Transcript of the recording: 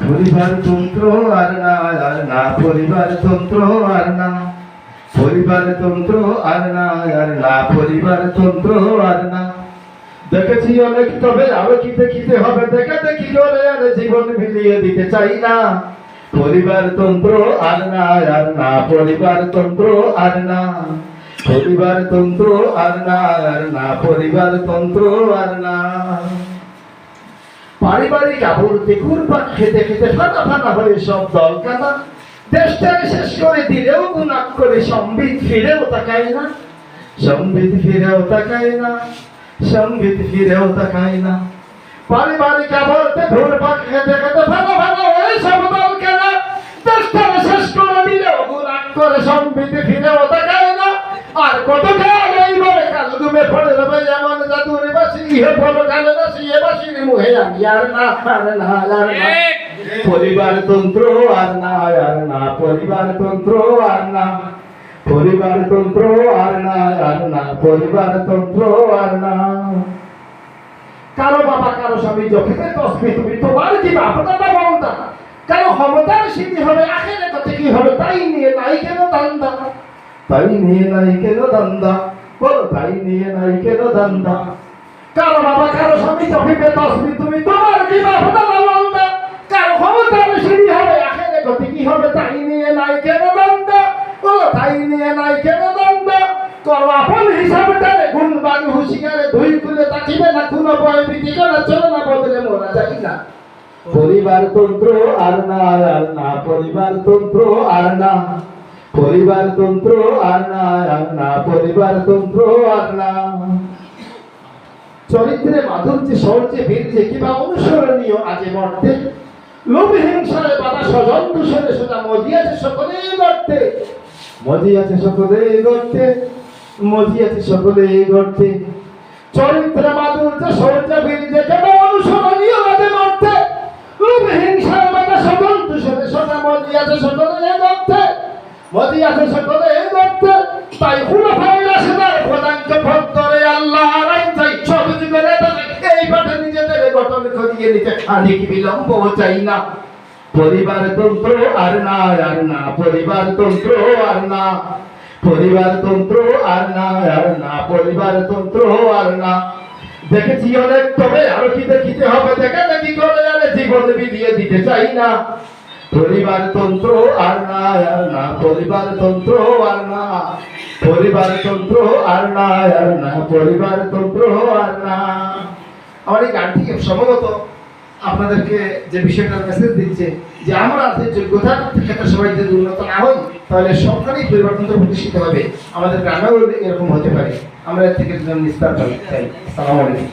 পরিবার তন্ত্র আর না আর না, পরিবার তন্ত্র আর না। পরিবার তন্ত্র আর না আর না, পরিবার তন্ত্র আর না। দেখেছি অনেক, তবে আরও কি দেখিতে হবে, দেখে দেখি করে আর জীবন মিলিয়ে দিতে চাই না। পরিবার তন্ত্র আর না আর না, পরিবার তন্ত্র আর না। পরিবার তন্ত্র আর না আর না, পরিবার তন্ত্র আর না। পারিবারিক আবরতে ঘুরপাক খেতে খেতে ফাটা ফাটা হয়ে সব দল কাটা। দেশটাকে শেষ করে দিলেও গুণাক করে সম্বিত ফিরেও তাকায় না। সম্বিত ফিরেও তাকায় না, সম্বিত ফিরেও তাকায় না। পারিবারিক আবরতে ঘুরপাক খেতে খেতে ফাটা ফাটা হয়ে সব দল কাটা। দেশটাকে শেষ করে দিলেও গুণাক করে সম্বিত ফিরেও তাকায় না। আর কত কাল মুহে আমি আর না আর না। আর না পরিবার তন্ত্র আর না আর না পরিবার তন্ত্র আর না। পরিবার তন্ত্র আর না আর না পরিবার তন্ত্র আর না। কারও বাবা কারও স্বামী যখন তসবি তুমি তোমার কি বাপদাদা বলতা কারও ক্ষমতার সিদ্ধি হবে আখেরে কথা কি হবে তাই নিয়ে নাই কেন দান্দা তাই নিয়ে নাই কেন দান্দা বলো তাই নিয়ে নাই কেন দান্দা কারও বাবা, কারও স্বামী চফিবে তসবি তুমি তোমার কি বাপদাদা বলতা কারও ক্ষমতার সিদ্ধি হবে, আখেরে কথা কি হবে তাই নিয়ে নাই কেন দান্দা বলো, তাই নিয়ে নাই কেন দান্দা করো আপন হিসাবটারে গুণ বাণী হুশিয়ারে ধুই খুলে তাকিবে না কোনো বয় বিধি করে চলে না, বদলে মোরা যাই না। পরিবার তন্ত্র আর না আর না, পরিবার তন্ত্র আর না। পরিবার তন্ত্র আর না আর না, পরিবার তন্ত্র আর না। চরিত্রে মাধুর্য, সৌর্যে, বীর্যে কিংবা অনুসরণীয় আজে মর্তে লোভ হিংসারে বাধা স্বজন দূষণে সোজা মজি আছে সকলেই গর্তে মজি আছে সকলেই গর্তে মজি আছে সকলেই গর্তে চরিত্রে মাধুর্য, সৌর্য, বীর্যে কিংবা অনুসরণীয় আজে মর্তে লোভ হিংসারে বাধা স্বজন দূষণে সোজা মজি আছে সকলেই গর্তে মজি আছে সকলেই গর্তে তাই খুলে ফাইলা সেদার নিতে খানিক বিলম্ব চাই না পরিবার তন্ত্র আর না আর না পরিবার তন্ত্র আর না পরিবার তন্ত্র আর না আর না পরিবার তন্ত্র আর না দেখেছি অনেক তবে আরও কি দেখিতে হবে দেখা দেখি করে আরে জীবন বিলিয়ে দিতে চাই না পরিবার তন্ত্র আর না আর না পরিবার তন্ত্র আর না পরিবার তন্ত্র আর না আর না পরিবার তন্ত্র আর না আমার এই গানটি সম্ভবত আপনাদেরকে যে বিষয়টা মেসেজ দিচ্ছে যে আমরা যে যোগ্যতার ক্ষেত্রে সবাই যদি উন্নত না হই, তাহলে সরকারি পরিবর্তন প্রতিষ্ঠিত হবে। আমাদের গ্রামেও এরকম হতে পারে। আমরা এর থেকে নিস্তার পাই। তাই সালাম আলাইকুম।